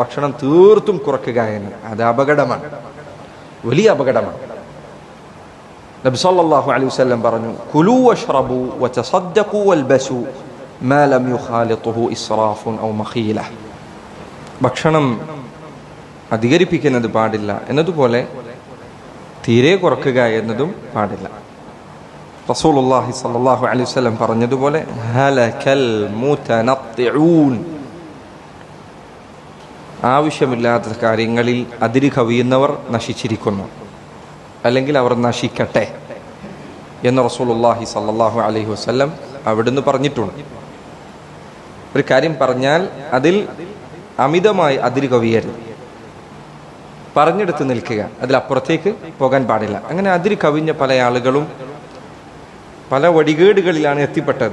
ഭക്ഷണം തീർത്തും കുറയ്ക്കുക എന്ന്. അത് അപകടമാണ്. വലിയ അപകടമാണ്. നബി സല്ലല്ലാഹു അലൈഹി വസല്ലം പറഞ്ഞു കുലു ഭക്ഷണം അധികരിപ്പിക്കുന്നത് പാടില്ല എന്നതുപോലെ തീരെ കുറക്കുക എന്നതും പാടില്ല. റസൂലുള്ളാഹി സ്വല്ലല്ലാഹു അലൈഹി വസല്ലം പറഞ്ഞതുപോലെ ഹലകൽ മുതനത്തിഊൻ ആവശ്യമില്ലാത്ത കാര്യങ്ങളിൽ അതിര് കവിയുന്നവർ നശിച്ചിരിക്കുന്നു. അല്ലെങ്കിൽ അവർ നശിക്കട്ടെ എന്ന് റസൂലുള്ളാഹി സ്വല്ലല്ലാഹു അലൈഹി വസല്ലം അവിടുന്ന് പറഞ്ഞിട്ടുണ്ട്. ഒരു കാര്യം പറഞ്ഞാൽ അതിൽ അമിതമായി അതിര് കവിയരുത്. പറഞ്ഞെടുത്ത് നിൽക്കുക. അതിലപ്പുറത്തേക്ക് പോകാൻ പാടില്ല. അങ്ങനെ അതിര് കവിഞ്ഞ പല ആളുകളും പല വടികേടുകളിലാണ് എത്തിപ്പെട്ടത്.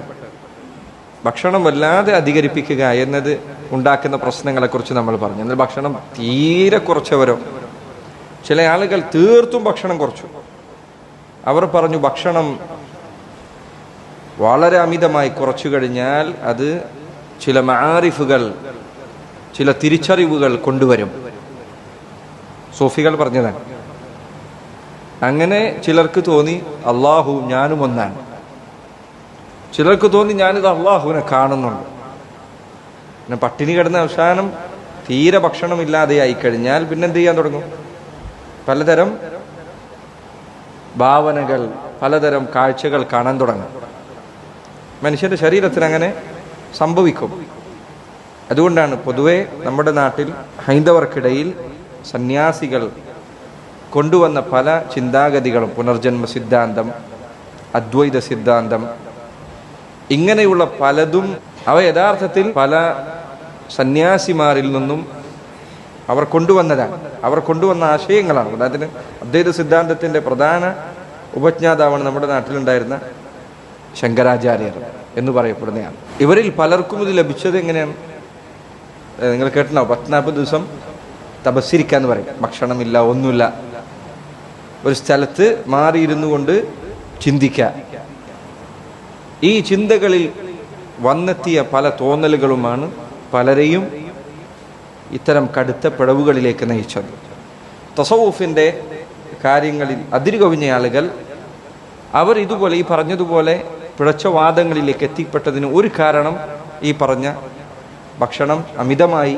ഭക്ഷണം വല്ലാതെ അധികരിപ്പിക്കുക എന്നത് ഉണ്ടാക്കുന്ന പ്രശ്നങ്ങളെക്കുറിച്ച് നമ്മൾ പറഞ്ഞു. എന്നാൽ ഭക്ഷണം തീരെ കുറച്ചവരോ? ചില ആളുകൾ തീർത്തും ഭക്ഷണം കുറച്ചു. അവർ പറഞ്ഞു ഭക്ഷണം വളരെ അമിതമായി കുറച്ചു കഴിഞ്ഞാൽ അത് ചില മാരിഫുകൾ ചില തിരിച്ചറിവുകൾ കൊണ്ടുവരും. സൂഫികൾ പറഞ്ഞതാണ്. അങ്ങനെ ചിലർക്ക് തോന്നി അള്ളാഹു ഞാനും ഒന്നാണ് ചിലർക്ക് തോന്നി ഞാനിത് അള്ളാഹുവിനെ കാണുന്നുണ്ട്. പിന്നെ പട്ടിണി കിടന്ന അവസാനം തീരെ ഭക്ഷണമില്ലാതെ ആയിക്കഴിഞ്ഞാൽ പിന്നെ എന്ത് ചെയ്യാൻ തുടങ്ങും? പലതരം ഭാവനകൾ പലതരം കാഴ്ചകൾ കാണാൻ തുടങ്ങും. മനുഷ്യന്റെ ശരീരത്തിന് അങ്ങനെ സംഭവിക്കും. അതുകൊണ്ടാണ് പൊതുവെ നമ്മുടെ നാട്ടിൽ ഹൈന്ദവർക്കിടയിൽ സന്യാസികൾ കൊണ്ടുവന്ന പല ചിന്താഗതികളും. പുനർജന്മ സിദ്ധാന്തം അദ്വൈത സിദ്ധാന്തം ഇങ്ങനെയുള്ള പലതും അവ യഥാർത്ഥത്തിൽ പല സന്യാസിമാരിൽ നിന്നും അവർ കൊണ്ടുവന്നതാണ്. അവർ കൊണ്ടുവന്ന ആശയങ്ങളാണ്. ഉദാഹരണത്തിന് അദ്വൈത സിദ്ധാന്തത്തിന്റെ പ്രധാന ഉപജ്ഞാതാവാണ് നമ്മുടെ നാട്ടിലുണ്ടായിരുന്ന ശങ്കരാചാര്യർ എന്ന് പറയപ്പെടുന്നതാണ് ഇവരിൽ പലർക്കും ഇത് ലഭിച്ചത് എങ്ങനെയാണ്? നിങ്ങൾ കേട്ടോ പത്തനാൽപ്പത് ദിവസം തപസ്സിരിക്കാന്ന് പറയും. ഭക്ഷണമില്ല ഒന്നുമില്ല. ഒരു സ്ഥലത്ത് മാറിയിരുന്നു കൊണ്ട് ചിന്തിക്കുക. ഈ ചിന്തകളിൽ വന്നെത്തിയ പല തോന്നലുകളുമാണ് പലരെയും ഇത്തരം കടുത്ത പിഴവുകളിലേക്ക് നയിച്ചത്. തസവൂഫിന്റെ കാര്യങ്ങളിൽ അതിരുകവിഞ്ഞ ആളുകൾ അവർ ഇതുപോലെ ഈ പറഞ്ഞതുപോലെ പിഴച്ച വാദങ്ങളിലേക്ക് എത്തിപ്പെട്ടതിന് ഒരു കാരണം ഈ പറഞ്ഞ ഭക്ഷണം അമിതമായി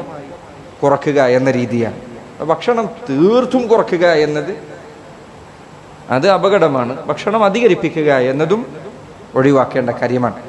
കുറക്കുക എന്ന രീതിയാണ്. ഭക്ഷണം തീർത്തും കുറക്കുക എന്നത് അത് അപകടമാണ്. ഭക്ഷണം അധികരിപ്പിക്കുക എന്നതും ഒഴിവാക്കേണ്ട കാര്യമാണ്.